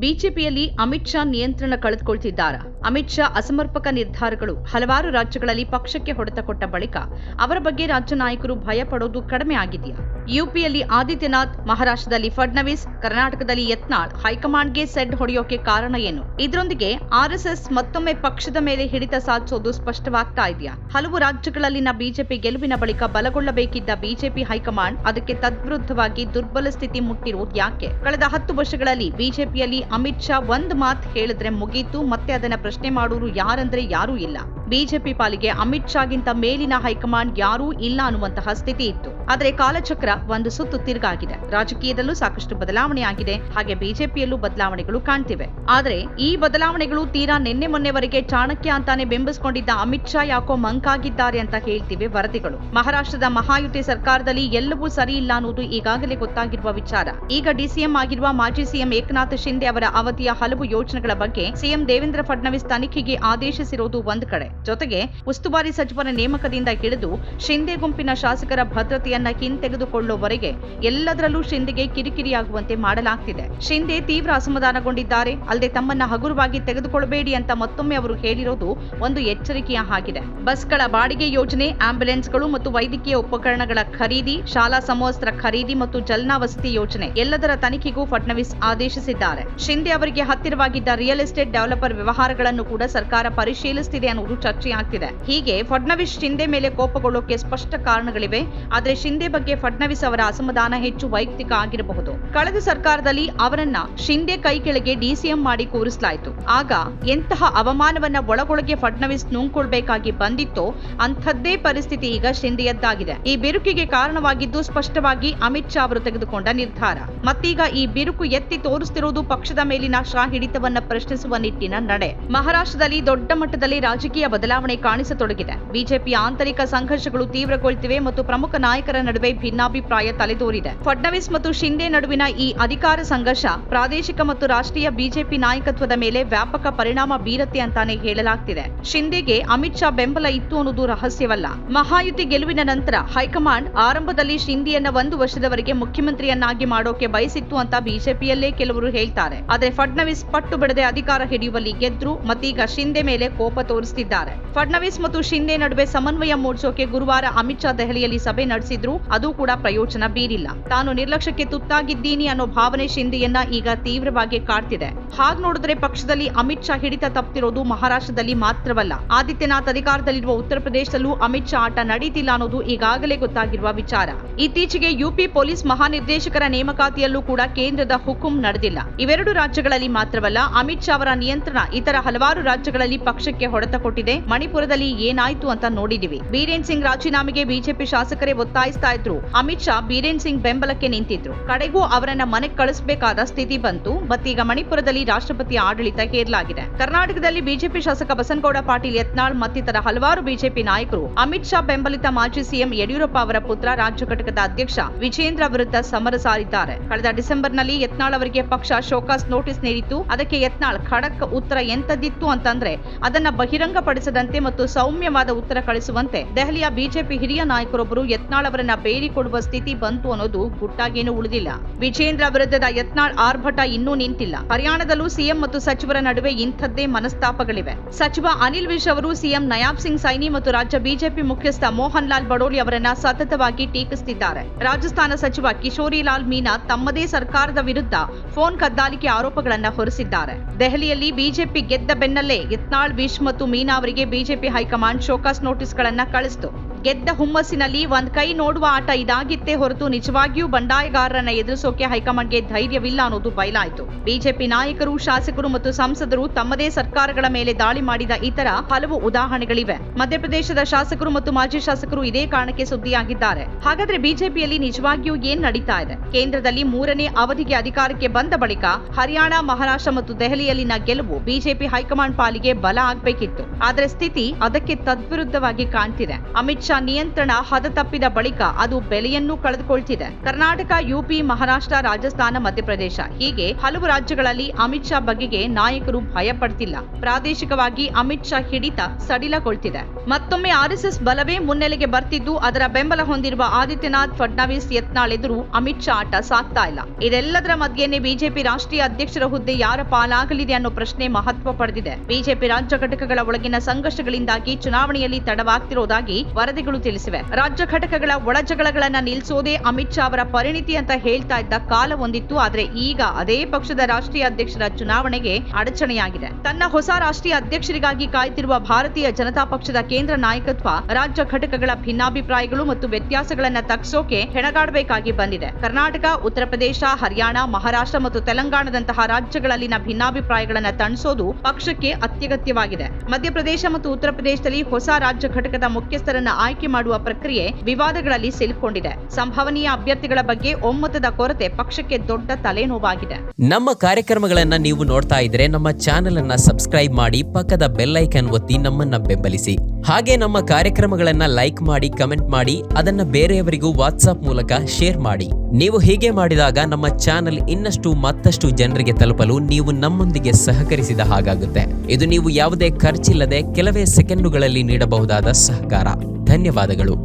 ಬಿಜೆಪಿಯಲ್ಲಿ ಅಮಿತ್ ಶಾ ನಿಯಂತ್ರಣ ಕಳೆದುಕೊಳ್ತಿದ್ದಾರಾ? ಅಮಿತ್ ಶಾ ಅಸಮರ್ಪಕ ನಿರ್ಧಾರಗಳು. ಹಲವಾರು ರಾಜ್ಯಗಳಲ್ಲಿ ಪಕ್ಷಕ್ಕೆ ಹೊಡೆತ ಕೊಟ್ಟ ಬಳಿಕ ಅವರ ಬಗ್ಗೆ ರಾಜ್ಯ ನಾಯಕರು ಭಯ ಪಡೋದು ಕಡಿಮೆ ಆಗಿದೆಯಾ? ಯುಪಿಯಲ್ಲಿ ಆದಿತ್ಯನಾಥ್, ಮಹಾರಾಷ್ಟ್ರದಲ್ಲಿ ಫಡ್ನವೀಸ್, ಕರ್ನಾಟಕದಲ್ಲಿ ಯತ್ನಾಳ್, ಹೈಕಮಾಂಡ್ಗೆ ಸೆಡ್ ಹೊಡೆಯೋಕೆ ಕಾರಣ ಏನು? ಇದರೊಂದಿಗೆ ಆರ್ಎಸ್ಎಸ್ ಮತ್ತೊಮ್ಮೆ ಪಕ್ಷದ ಮೇಲೆ ಹಿಡಿತ ಸಾಧಿಸೋದು ಸ್ಪಷ್ಟವಾಗ್ತಾ ಇದೆಯಾ? ಹಲವು ರಾಜ್ಯಗಳಲ್ಲಿನ ಬಿಜೆಪಿ ಗೆಲುವಿನ ಬಳಿಕ ಬಲಗೊಳ್ಳಬೇಕಿದ್ದ ಬಿಜೆಪಿ ಹೈಕಮಾಂಡ್ ಅದಕ್ಕೆ ತದ್ವಿರುದ್ಧವಾಗಿ ದುರ್ಬಲ ಸ್ಥಿತಿ ಮುಟ್ಟಿರುವುದು ಯಾಕೆ? ಕಳೆದ ಹತ್ತು ವರ್ಷಗಳಲ್ಲಿ ಬಿಜೆಪಿಯಲ್ಲಿ ಅಮಿತ್ ಶಾ ಒಂದು ಮಾತು ಹೇಳಿದ್ರೆ ಮುಗೀತು, ಮತ್ತೆ ಅದನ್ನ ಪ್ರಶ್ನೆ ಮಾಡೋರು ಯಾರಂದ್ರೆ ಯಾರೂ ಇಲ್ಲ. ಬಿಜೆಪಿ ಪಾಲಿಗೆ ಅಮಿತ್ ಶಾಗಿಂತ ಮೇಲಿನ ಹೈಕಮಾಂಡ್ ಯಾರೂ ಇಲ್ಲ ಅನ್ನುವಂತಹ ಸ್ಥಿತಿ ಇತ್ತು. ಆದರೆ ಕಾಲಚಕ್ರ ಒಂದು ಸುತ್ತು ತಿರುಗಾಗಿದೆ. ರಾಜಕೀಯದಲ್ಲೂ ಸಾಕಷ್ಟು ಬದಲಾವಣೆ ಆಗಿದೆ. ಹಾಗೆ ಬಿಜೆಪಿಯಲ್ಲೂ ಬದಲಾವಣೆಗಳು ಕಾಣ್ತಿವೆ. ಆದರೆ ಈ ಬದಲಾವಣೆಗಳು ತೀರಾ ನಿನ್ನೆ ಮೊನ್ನೆವರೆಗೆ ಚಾಣಕ್ಯ ಅಂತಾನೆ ಬೆಂಬಲಿಸಿಕೊಂಡಿದ್ದ ಅಮಿತ್ ಶಾ ಯಾಕೋ ಮಂಕಾಗಿದ್ದಾರೆ ಅಂತ ಹೇಳ್ತಿವೆ ವರದಿಗಳು. ಮಹಾರಾಷ್ಟ್ರದ ಮಹಾಯುತಿ ಸರ್ಕಾರದಲ್ಲಿ ಎಲ್ಲವೂ ಸರಿ ಇಲ್ಲ ಅನ್ನೋದು ಈಗಾಗಲೇ ಗೊತ್ತಾಗಿರುವ ವಿಚಾರ. ಈಗ ಡಿಸಿಎಂ ಆಗಿರುವ ಮಾಜಿ ಸಿಎಂ ಏಕನಾಥ್ ಶಿಂದೆ ಅವರ ಅವಧಿಯ ಹಲವು ಯೋಜನೆಗಳ ಬಗ್ಗೆ ಸಿಎಂ ದೇವೇಂದ್ರ ಫಡ್ನವೀಸ್ ತನಿಖೆಗೆ ಆದೇಶಿಸಿರುವುದು ಒಂದು ಕಡೆ. ಜೊತೆಗೆ ಉಸ್ತುವಾರಿ ಸಚಿವರ ನೇಮಕದಿಂದ ಹಿಡಿದು ಶಿಂದೆ ಗುಂಪಿನ ಶಾಸಕರ ಭದ್ರತೆಯನ್ನ ಹಿಂತೆಗೆದುಕೊಳ್ಳುವವರೆಗೆ ಎಲ್ಲದರಲ್ಲೂ ಶಿಂದೆಗೆ ಕಿರಿಕಿರಿಯಾಗುವಂತೆ ಮಾಡಲಾಗ್ತಿದೆ. ಶಿಂದೆ ತೀವ್ರ ಅಸಮಾಧಾನಗೊಂಡಿದ್ದಾರೆ. ಅಲ್ಲದೆ ತಮ್ಮನ್ನ ಹಗುರವಾಗಿ ತೆಗೆದುಕೊಳ್ಳಬೇಡಿ ಅಂತ ಮತ್ತೊಮ್ಮೆ ಅವರು ಹೇಳಿರೋದು ಒಂದು ಎಚ್ಚರಿಕೆಯ ಹಾಗಿದೆ. ಬಸ್ಗಳ ಬಾಡಿಗೆ ಯೋಜನೆ, ಆಂಬ್ಯುಲೆನ್ಸ್ಗಳು ಮತ್ತು ವೈದ್ಯಕೀಯ ಉಪಕರಣಗಳ ಖರೀದಿ, ಶಾಲಾ ಸಮವಸ್ತ್ರ ಖರೀದಿ ಮತ್ತು ಜಲ್ನಾ ಯೋಜನೆ ಎಲ್ಲದರ ತನಿಖೆಗೂ ಫಡ್ನವೀಸ್ ಆದೇಶಿಸಿದ್ದಾರೆ. ಶಿಂದೆ ಅವರಿಗೆ ಹತ್ತಿರವಾಗಿದ್ದ ರಿಯಲ್ ಎಸ್ಟೇಟ್ ಡೆವಲಪರ್ ವ್ಯವಹಾರಗಳನ್ನು ಕೂಡ ಸರ್ಕಾರ ಪರಿಶೀಲಿಸುತ್ತಿದೆ ಅನ್ನುವುದು ಚರ್ಚೆಯಾಗ್ತಿದೆ ಹೀಗೆ ಫಡ್ನವೀಸ್ ಶಿಂದೆ ಮೇಲೆ ಕೋಪಗೊಳ್ಳೋಕೆ ಸ್ಪಷ್ಟ ಕಾರಣಗಳಿವೆ. ಆದರೆ ಶಿಂದೆ ಬಗ್ಗೆ ಫಡ್ನವೀಸ್ ಅವರ ಅಸಮಾಧಾನ ಹೆಚ್ಚು ವೈಯಕ್ತಿಕ ಆಗಿರಬಹುದು. ಕಳೆದ ಸರ್ಕಾರದಲ್ಲಿ ಅವರನ್ನ ಶಿಂದೆ ಕೈ ಕೆಳಗೆ ಡಿಸಿಎಂ ಮಾಡಿ ಕೂರಿಸಲಾಯಿತು. ಆಗ ಎಂತಹ ಅವಮಾನವನ್ನ ಒಳಗೊಳಗೆ ಫಡ್ನವೀಸ್ ನುಂಗ್ಕೊಳ್ಬೇಕಾಗಿ ಬಂದಿತ್ತೋ ಅಂಥದ್ದೇ ಪರಿಸ್ಥಿತಿ ಈಗ ಶಿಂದೆಯದ್ದಾಗಿದೆ. ಈ ಬಿರುಕಿಗೆ ಕಾರಣವಾಗಿದ್ದು ಸ್ಪಷ್ಟವಾಗಿ ಅಮಿತ್ ಶಾ ಅವರು ತೆಗೆದುಕೊಂಡ ನಿರ್ಧಾರ. ಮತ್ತೀಗ ಈ ಬಿರುಕು ಎತ್ತಿ ತೋರಿಸುತ್ತಿರುವುದು ಪಕ್ಷದ ಮೇಲಿನ ಶಾ ಹಿಡಿತವನ್ನ ಪ್ರಶ್ನಿಸುವ ನಿಟ್ಟಿನ ನಡೆ. ಮಹಾರಾಷ್ಟ್ರದಲ್ಲಿ ದೊಡ್ಡ ಮಟ್ಟದಲ್ಲಿ ರಾಜಕೀಯ ಬದಲಾವಣೆ ಕಾಣಿಸತೊಡಗಿದೆ. ಬಿಜೆಪಿ ಆಂತರಿಕ ಸಂಘರ್ಷಗಳು ತೀವ್ರಗೊಳ್ತಿವೆ ಮತ್ತು ಪ್ರಮುಖ ನಾಯಕರ ನಡುವೆ ಭಿನ್ನಾಭಿಪ್ರಾಯ ತಲೆದೋರಿದೆ. ಫಡ್ನವೀಸ್ ಮತ್ತು ಶಿಂದೆ ನಡುವಿನ ಈ ಅಧಿಕಾರ ಸಂಘರ್ಷ ಪ್ರಾದೇಶಿಕ ಮತ್ತು ರಾಷ್ಟ್ರೀಯ ಬಿಜೆಪಿ ನಾಯಕತ್ವದ ಮೇಲೆ ವ್ಯಾಪಕ ಪರಿಣಾಮ ಬೀರತ್ತೆ ಅಂತಾನೆ ಹೇಳಲಾಗ್ತಿದೆ. ಶಿಂದೆಗೆ ಅಮಿತ್ ಶಾ ಬೆಂಬಲ ಇತ್ತು ಅನ್ನೋದು ರಹಸ್ಯವಲ್ಲ. ಮಹಾಯುತಿ ಗೆಲುವಿನ ನಂತರ ಹೈಕಮಾಂಡ್ ಆರಂಭದಲ್ಲಿ ಶಿಂದೆಯನ್ನ ಒಂದು ವರ್ಷದವರೆಗೆ ಮುಖ್ಯಮಂತ್ರಿಯನ್ನಾಗಿ ಮಾಡೋಕೆ ಬಯಸಿತ್ತು ಅಂತ ಬಿಜೆಪಿಯಲ್ಲೇ ಕೆಲವರು ಹೇಳ್ತಾರೆ. ಆದರೆ ಫಡ್ನವೀಸ್ ಪಟ್ಟು ಬಿಡದೆ ಅಧಿಕಾರ ಹಿಡಿಯುವಲ್ಲಿ ಗೆದ್ರು ಮತ್ತೀಗ ಶಿಂದೆ ಮೇಲೆ ಕೋಪ ತೋರಿಸುತ್ತಿದ್ದಾರೆ ಫಡ್ನವೀಸ್ ಮತ್ತು ಶಿಂದೆ ನಡುವೆ ಸಮನ್ವಯ ಮೂಡಿಸೋಕೆ ಗುರುವಾರ ಅಮಿತ್ ಶಾ ದೆಹಲಿಯಲ್ಲಿ ಸಭೆ ನಡೆಸಿದ್ರು. ಅದು ಕೂಡ ಪ್ರಯೋಜನ ಬೀರಿಲ್ಲ. ತಾನು ನಿರ್ಲಕ್ಷ್ಯಕ್ಕೆ ತುತ್ತಾಗಿದ್ದೀನಿ ಅನ್ನೋ ಭಾವನೆ ಶಿಂದೆಯನ್ನ ಈಗ ತೀವ್ರವಾಗಿ ಕಾಡ್ತಿದೆ. ಹಾಗ್ ನೋಡಿದ್ರೆ ಪಕ್ಷದಲ್ಲಿ ಅಮಿತ್ ಶಾ ಹಿಡಿತ ತಪ್ಪಿರೋದು ಮಹಾರಾಷ್ಟ್ರದಲ್ಲಿ ಮಾತ್ರವಲ್ಲ. ಆದಿತ್ಯನಾಥ್ ಅಧಿಕಾರದಲ್ಲಿರುವ ಉತ್ತರ ಪ್ರದೇಶದಲ್ಲೂ ಅಮಿತ್ ಶಾ ಆಟ ನಡೀತಿಲ್ಲ ಅನ್ನೋದು ಈಗಾಗಲೇ ಗೊತ್ತಾಗಿರುವ ವಿಚಾರ. ಇತ್ತೀಚೆಗೆ ಯುಪಿ ಪೊಲೀಸ್ ಮಹಾನಿರ್ದೇಶಕರ ನೇಮಕಾತಿಯಲ್ಲೂ ಕೂಡ ಕೇಂದ್ರದ ಹುಕುಂ ನಡೆದಿಲ್ಲ. ಇವೆರಡು ರಾಜ್ಯಗಳಲ್ಲಿ ಮಾತ್ರವಲ್ಲ, ಅಮಿತ್ ಶಾ ಅವರ ನಿಯಂತ್ರಣ ಇತರ ಹಲವಾರು ರಾಜ್ಯಗಳಲ್ಲಿ ಪಕ್ಷಕ್ಕೆ ಹೊಡೆತ ಕೊಟ್ಟಿದೆ. ಮಣಿಪುರದಲ್ಲಿ ಏನಾಯ್ತು ಅಂತ ನೋಡಿದಿವಿ. ಬೀರೇನ್ ಸಿಂಗ್ ರಾಜೀನಾಮೆಗೆ ಬಿಜೆಪಿ ಶಾಸಕರೇ ಒತ್ತಾಯಿಸ್ತಾ ಇದ್ರು. ಅಮಿತ್ ಶಾ ಬೀರೇನ್ ಸಿಂಗ್ ಬೆಂಬಲಕ್ಕೆ ನಿಂತಿದ್ರು. ಕಡೆಗೂ ಅವರನ್ನ ಮನೆ ಕಳಿಸಬೇಕಾದ ಸ್ಥಿತಿ ಬಂತು. ಮತ್ತೀಗ ಮಣಿಪುರದಲ್ಲಿ ರಾಷ್ಟ್ರಪತಿ ಆಡಳಿತ ಹೇರಲಾಗಿದೆ. ಕರ್ನಾಟಕದಲ್ಲಿ ಬಿಜೆಪಿ ಶಾಸಕ ಬಸನಗೌಡ ಪಾಟೀಲ್ ಯತ್ನಾಳ್ ಮತ್ತಿತರ ಹಲವಾರು ಬಿಜೆಪಿ ನಾಯಕರು, ಅಮಿತ್ ಶಾ ಬೆಂಬಲಿತ ಮಾಜಿ ಸಿಎಂ ಯಡಿಯೂರಪ್ಪ ಅವರ ಪುತ್ರ, ರಾಜ್ಯ ಘಟಕದ ಅಧ್ಯಕ್ಷ ವಿಜೇಂದ್ರ ವಿರುದ್ಧ ಸಮರ ಸಾರಿದ್ದಾರೆ. ಕಳೆದ ಡಿಸೆಂಬರ್ನಲ್ಲಿ ಯತ್ನಾಳ್ ಅವರಿಗೆ ಪಕ್ಷ ಶೋಕಾಸ್ ನೋಟಿಸ್ ನೀಡಿತ್ತು. ಅದಕ್ಕೆ ಯತ್ನಾಳ್ ಖಡಕ್ ಉತ್ತರ ಎಂತದಿತ್ತು ಅಂತಂದ್ರೆ, ಅದನ್ನ ಬಹಿರಂಗಪಡಿಸದಂತೆ ಮತ್ತು ಸೌಮ್ಯವಾದ ಉತ್ತರ ಕಳಿಸುವಂತೆ ದೆಹಲಿಯ ಬಿಜೆಪಿ ಹಿರಿಯ ನಾಯಕರೊಬ್ಬರು ಯತ್ನಾಳ್ ಅವರನ್ನ ಬೇಡಿಕೊಡುವ ಸ್ಥಿತಿ ಬಂತು ಅನ್ನೋದು ಗುಟ್ಟಾಗೇನು ಉಳಿದಿಲ್ಲ. ವಿಜೇಂದ್ರ ವಿರುದ್ಧದ ಯತ್ನಾಳ್ ಆರ್ಭಟ ಇನ್ನೂ ನಿಂತಿಲ್ಲ. ಹರಿಯಾಣದಲ್ಲೂ ಸಿಎಂ ಮತ್ತು ಸಚಿವರ ನಡುವೆ ಇಂಥದ್ದೇ ಮನಸ್ತಾಪಗಳಿವೆ. ಸಚಿವ ಅನಿಲ್ ವಿಶ್ ಅವರು ಸಿಎಂ ನಯಾಬ್ ಸಿಂಗ್ ಸೈನಿ ಮತ್ತು ರಾಜ್ಯ ಬಿಜೆಪಿ ಮುಖ್ಯಸ್ಥ ಮೋಹನ್ ಲಾಲ್ ಬಡೋಲಿ ಅವರನ್ನ ಸತತವಾಗಿ ಟೀಕಿಸುತ್ತಿದ್ದಾರೆ ರಾಜಸ್ಥಾನ ಸಚಿವ ಕಿಶೋರಿ ಲಾಲ್ ಮೀನಾ ತಮ್ಮದೇ ಸರ್ಕಾರದ ವಿರುದ್ಧ ಫೋನ್ ಕದ್ದಾಲಿಕೆ ಆರೋಪಗಳನ್ನ ಹೊರಿಸಿದ್ದಾರೆ. ದೆಹಲಿಯಲ್ಲಿ ಬಿಜೆಪಿ ಗೆದ್ದ ಬೆನ್ನಲ್ಲೇ ಯತ್ನಾಳ್ ವಿಶ್ ಮತ್ತು ಮೀನಾ ಅವರಿಗೆ BJP high command show cause ನೋಟಿಸ್ಗಳನ್ನ ಕಳಿಸಿತು. ಗೆದ್ದ ಹುಮ್ಮಸ್ಸಿನಲ್ಲಿ ಒಂದ್ ಕೈ ನೋಡುವ ಆಟ ಇದಾಗಿತ್ತೇ ಹೊರತು ನಿಜವಾಗಿಯೂ ಬಂಡಾಯಗಾರರನ್ನ ಎದುರಿಸೋಕೆ ಹೈಕಮಾಂಡ್ಗೆ ಧೈರ್ಯವಿಲ್ಲ ಅನ್ನೋದು ಬಯಲಾಯಿತು. ಬಿಜೆಪಿ ನಾಯಕರು, ಶಾಸಕರು ಮತ್ತು ಸಂಸದರು ತಮ್ಮದೇ ಸರ್ಕಾರಗಳ ಮೇಲೆ ದಾಳಿ ಮಾಡಿದ ಇತರ ಹಲವು ಉದಾಹರಣೆಗಳಿವೆ. ಮಧ್ಯಪ್ರದೇಶದ ಶಾಸಕರು ಮತ್ತು ಮಾಜಿ ಶಾಸಕರು ಇದೇ ಕಾರಣಕ್ಕೆ ಸುದ್ದಿಯಾಗಿದ್ದಾರೆ. ಹಾಗಾದ್ರೆ ಬಿಜೆಪಿಯಲ್ಲಿ ನಿಜವಾಗಿಯೂ ಏನ್ ನಡೀತಾ ಇದೆ? ಕೇಂದ್ರದಲ್ಲಿ ಮೂರನೇ ಅವಧಿಗೆ ಅಧಿಕಾರಕ್ಕೆ ಬಂದ ಬಳಿಕ ಹರಿಯಾಣ, ಮಹಾರಾಷ್ಟ್ರ ಮತ್ತು ದೆಹಲಿಯಲ್ಲಿನ ಗೆಲುವು ಬಿಜೆಪಿ ಹೈಕಮಾಂಡ್ ಪಾಲಿಗೆ ಬಲ ಆಗ್ಬೇಕಿತ್ತು. ಆದ್ರೆ ಸ್ಥಿತಿ ಅದಕ್ಕೆ ತದ್ವಿರುದ್ಧವಾಗಿ ಕಾಣ್ತಿದೆ. ಅಮಿತ್ ಶಾ ನಿಯಂತ್ರಣ ಹದತಪ್ಪಿದ ಬಳಿಕ ಅದು ಬೆಲೆಯನ್ನು ಕಳೆದುಕೊಳ್ತಿದೆ. ಕರ್ನಾಟಕ, ಯುಪಿ, ಮಹಾರಾಷ್ಟ್ರ, ರಾಜಸ್ಥಾನ, ಮಧ್ಯಪ್ರದೇಶ. ಹೀಗೆ ಹಲವು ರಾಜ್ಯಗಳಲ್ಲಿ ಅಮಿತ್ ಶಾ ಬಗೆಗೆ ನಾಯಕರು ಭಯ ಪಡ್ತಿಲ್ಲ ಪ್ರಾದೇಶಿಕವಾಗಿ ಅಮಿತ್ ಶಾ ಹಿಡಿತ ಸಡಿಲಗೊಳ್ತಿದೆ. ಮತ್ತೊಮ್ಮೆ ಆರ್ಎಸ್ಎಸ್ ಬಲವೇ ಮುನ್ನೆಲೆಗೆ ಬರ್ತಿದ್ದು, ಅದರ ಬೆಂಬಲ ಹೊಂದಿರುವ ಆದಿತ್ಯನಾಥ್ ಫಡ್ನವೀಸ್ ಯತ್ನಾಳ್ ಎದುರು ಅಮಿತ್ ಶಾ ಆಟ ಸಾಕ್ತಾ ಇಲ್ಲ. ಇದೆಲ್ಲದರ ಮಧ್ಯೆಯೇ ಬಿಜೆಪಿ ರಾಷ್ಟ್ರೀಯ ಅಧ್ಯಕ್ಷರ ಹುದ್ದೆ ಯಾರ ಪಾಲಾಗಲಿದೆ ಅನ್ನೋ ಪ್ರಶ್ನೆ ಮಹತ್ವ ಪಡೆದಿದೆ. ಬಿಜೆಪಿ ರಾಜ್ಯ ಘಟಕಗಳ ಒಳಗಿನ ಸಂಘರ್ಷಗಳಿಂದಾಗಿ ಚುನಾವಣೆಯಲ್ಲಿ ತಡವಾಗ್ತಿರೋದಾಗಿ ವರದಿಗಳು ತಿಳಿಸಿವೆ. ರಾಜ್ಯ ಘಟಕಗಳ ಒಳಜಗಳಗಳನ್ನ ನಿಲ್ಲಿಸೋದೇ ಅಮಿತ್ ಶಾ ಅವರ ಪರಿಣಿತಿ ಅಂತ ಹೇಳ್ತಾ ಇದ್ದ ಕಾಲ ಒಂದಿತ್ತು. ಆದ್ರೆ ಈಗ ಅದೇ ಪಕ್ಷದ ರಾಷ್ಟ್ರೀಯ ಅಧ್ಯಕ್ಷರ ಚುನಾವಣೆಗೆ ಅಡಚಣೆಯಾಗಿದೆ. ತನ್ನ ಹೊಸ ರಾಷ್ಟ್ರೀಯ ಅಧ್ಯಕ್ಷರಿಗಾಗಿ ಕಾಯ್ತಿರುವ ಭಾರತೀಯ ಜನತಾ ಪಕ್ಷದ ಕೇಂದ್ರ ನಾಯಕತ್ವ ರಾಜ್ಯ ಘಟಕಗಳ ಭಿನ್ನಾಭಿಪ್ರಾಯಗಳು ಮತ್ತು ವ್ಯತ್ಯಾಸಗಳನ್ನ ತಗ್ಸೋಕೆ ಹೆಣಗಾಡಬೇಕಾಗಿ ಬಂದಿದೆ. ಕರ್ನಾಟಕ, ಉತ್ತರ ಪ್ರದೇಶ, ಹರಿಯಾಣ, ಮಹಾರಾಷ್ಟ್ರ ಮತ್ತು ತೆಲಂಗಾಣದಂತಹ ರಾಜ್ಯಗಳಲ್ಲಿನ ಭಿನ್ನಾಭಿಪ್ರಾಯಗಳನ್ನ ತಣಿಸೋದು ಪಕ್ಷಕ್ಕೆ ಅತ್ಯಗತ್ಯವಾಗಿದೆ. ಮಧ್ಯಪ್ರದೇಶ ಮತ್ತು ಉತ್ತರ ಪ್ರದೇಶದಲ್ಲಿ ಹೊಸ ರಾಜ್ಯ ಘಟಕದ ಮುಖ್ಯಸ್ಥರನ್ನ ಆಯ್ಕೆ ಮಾಡುವ ಪ್ರಕ್ರಿಯೆ ವಿವಾದಗಳಲ್ಲಿ ಸಿಲುಕೊಂಡಿದೆ. ಸಂಭವನೀಯ ಅಭ್ಯರ್ಥಿಗಳ ಬಗ್ಗೆ ಒಮ್ಮತದ ಕೊರತೆ ಪಕ್ಷಕ್ಕೆ ದೊಡ್ಡ ತಲೆನೋವಾಗಿದೆ. ನಮ್ಮ ಕಾರ್ಯಕ್ರಮಗಳನ್ನ ನೀವು ನೋಡ್ತಾ ಇದ್ರೆ ನಮ್ಮ ಚಾನೆಲ್ ಅನ್ನ ಸಬ್ಸ್ಕ್ರೈಬ್ ಮಾಡಿ ಪಕ್ಕದ ಬೆಲ್ ಐಕನ್ ಒತ್ತಿ ನಮ್ಮನ್ನ ಬೆಂಬಲಿಸಿ. ಹಾಗೆ ನಮ್ಮ ಕಾರ್ಯಕ್ರಮಗಳನ್ನ ಲೈಕ್ ಮಾಡಿ, ಕಮೆಂಟ್ ಮಾಡಿ, ಅದನ್ನ ಬೇರೆಯವರಿಗೂ ವಾಟ್ಸ್ಆಪ್ ಮೂಲಕ ಶೇರ್ ಮಾಡಿ. ನೀವು ಹೀಗೆ ಮಾಡಿದಾಗ ನಮ್ಮ ಚಾನೆಲ್ ಇನ್ನಷ್ಟು ಮತ್ತಷ್ಟು ಜನರಿಗೆ ತಲುಪಲು ನೀವು ನಮ್ಮೊಂದಿಗೆ ಸಹಕರಿಸಿದ ಹಾಗಾಗುತ್ತೆ. ಇದು ನೀವು ಯಾವುದೇ ಖರ್ಚಿಲ್ಲದೆ ಕೆಲವೇ ಸೆಕೆಂಡುಗಳಲ್ಲಿ ನೀಡಬಹುದಾದ ಸಹಕಾರ. ಧನ್ಯವಾದಗಳು.